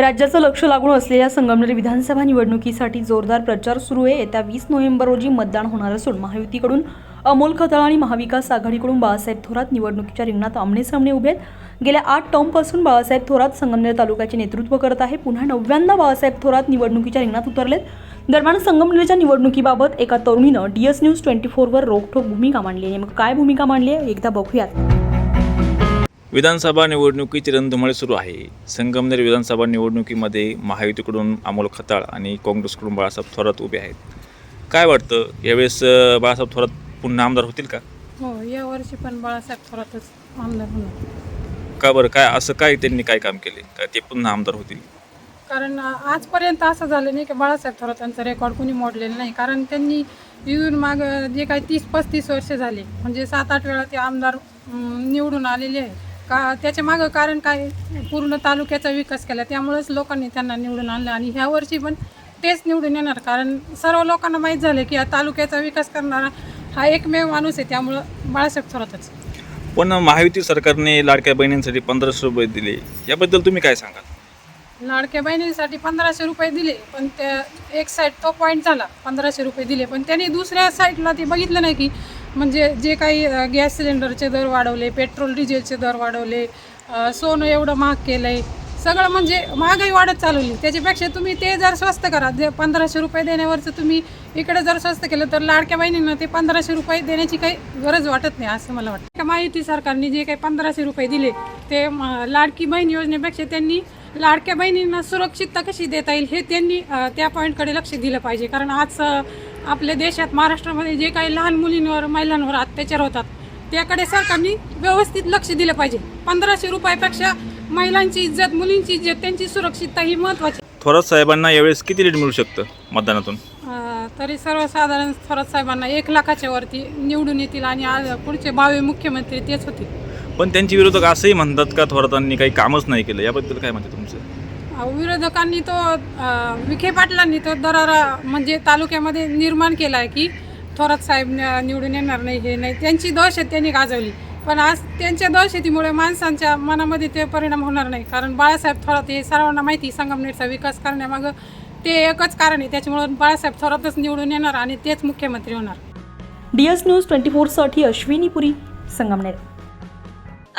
राज्याचं लक्ष लागून असलेल्या संगमनेर विधानसभा निवडणुकीसाठी जोरदार प्रचार सुरू आहे. येत्या वीस नोव्हेंबर रोजी मतदान होणार असून महायुतीकडून अमोल खतळ आणि महाविकास आघाडीकडून बाळासाहेब थोरात निवडणुकीच्या रिंगणात आमनेसामने उभे आहेत. गेल्या आठ टर्मपासून बाळासाहेब थोरात संगमनेर तालुक्याचे नेतृत्व करत आहे. पुन्हा नवव्यांदा बाळासाहेब थोरात निवडणुकीच्या रिंगणात उतरलेत. दरम्यान संगमनेरच्या निवडणुकीबाबत एका तरुणीनं डीएस न्यूज ट्वेंटी फोरवर रोखठोक भूमिका मांडली आहे. नेमकं काय भूमिका मांडली आहे? एकदा बघूयात. विधानसभा निवडणुकीची रणधुमाळी सुरू आहे. संगमनेर विधानसभा निवडणुकीमध्ये महायुतीकडून अमोल खताळ आणि काँग्रेसकडून बाळासाहेब थोरात उभे आहेत. काय वाटतं? यावेळेस बाळासाहेब थोरात पुन्हा आमदार होतील का? हो या वर्षी पण बाळासाहेब थोरातच आमदार होणार. का बरं? काय असं काय त्यांनी काय काम केले? का ते पुन्हा आमदार होतील? कारण आजपर्यंत असं झालं नाही की बाळासाहेब थोरातांचं रेकॉर्ड कुणी मोडलेलं नाही. कारण त्यांनी येऊन माग जे काही तीस पस्तीस वर्ष झाले म्हणजे सात आठ वेळा ते आमदार निवडून आलेले आहे का त्याच्या मागं कारण काय? पूर्ण तालुक्याचा विकास केला. त्यामुळेच लोकांनी त्यांना निवडून आणलं आणि ह्या वर्षी पण तेच निवडून येणार. कारण सर्व लोकांना माहीत झालं की या तालुक्याचा विकास करणारा हा एकमेव माणूस आहे. त्यामुळं बाळासाहेब थोरातच. पण महायुती सरकारने लाडक्या बहिणींसाठी पंधराशे रुपये दिले. याबद्दल तुम्ही काय सांगाल? लाडक्या बहिणींसाठी पंधराशे रुपये दिले पण त्या एक साईड तो पॉईंट झाला. पंधराशे रुपये दिले. पण त्यांनी दुसऱ्या साईडला ते बघितलं नाही की म्हणजे जे काही गॅस सिलेंडरचे दर वाढवले पेट्रोल डिझेलचे दर वाढवले सोनं एवढं महाग केलं आहे सगळं म्हणजे महागाई वाढत चालवली त्याच्यापेक्षा तुम्ही ते जर स्वस्त करा जे पंधराशे रुपये देण्यावरचं तुम्ही इकडे जर स्वस्त केलं तर लाडक्या बहिणींना ते पंधराशे रुपये देण्याची काही गरज वाटत नाही असं मला वाटतं. का माहिती सरकारने जे काही पंधराशे रुपये दिले ते लाडकी बहीण योजनेपेक्षा त्यांनी लाडक्या बहिणींना सुरक्षितता कशी देता येईल हे त्यांनी त्या पॉईंटकडे लक्ष दिलं पाहिजे. कारण आज आपल्या देशात महाराष्ट्रामध्ये जे काही लहान मुलींवर महिलांवर अत्याचार होतात त्याकडे सरकारने व्यवस्थित लक्ष दिलं पाहिजे. पंधराशे रुपयापेक्षा महिलांची इज्जत मुलींची इज्जत त्यांची सुरक्षितता ही महत्त्वाची. थोरात साहेबांना यावेळेस किती लीड मिळू शकतं मतदानातून? तरी सर्वसाधारण थोरात साहेबांना एक लाखाच्या वरती निवडून येतील आणि आज पुढचे भावी मुख्यमंत्री तेच होतील. पण त्यांचे विरोधक असंही म्हणतात का थोरातांनी काही कामच नाही केलं? याबद्दल काय म्हणते तुमचं? विरोधकांनी तो विखे पाटलांनी तो दरारा म्हणजे तालुक्यामध्ये निर्माण केला आहे की थोरात साहेब न- निवडून येणार नाही हे नाही. त्यांची दहशत त्यांनी गाजवली. पण आज त्यांच्या दहशतीमुळे माणसांच्या मनामध्ये ते परिणाम होणार नाही. कारण बाळासाहेब थोरात हे सर्वांना माहिती संगमनेरचा विकास करण्यामागं ते एकच कारण आहे. त्याच्यामुळं बाळासाहेब थोरातच निवडून येणार आणि तेच मुख्यमंत्री होणार. डीएस न्यूज ट्वेंटी फोरसाठी अश्विनी पुरी संगमनेर.